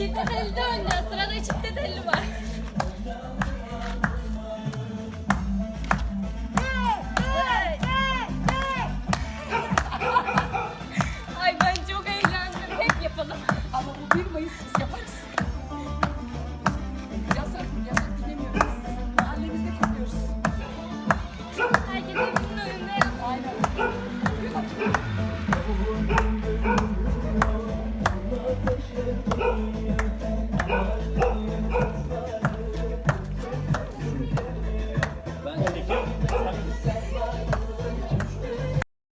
Çifte telli de. Sırada çifte telli var. 네, 드릴게요.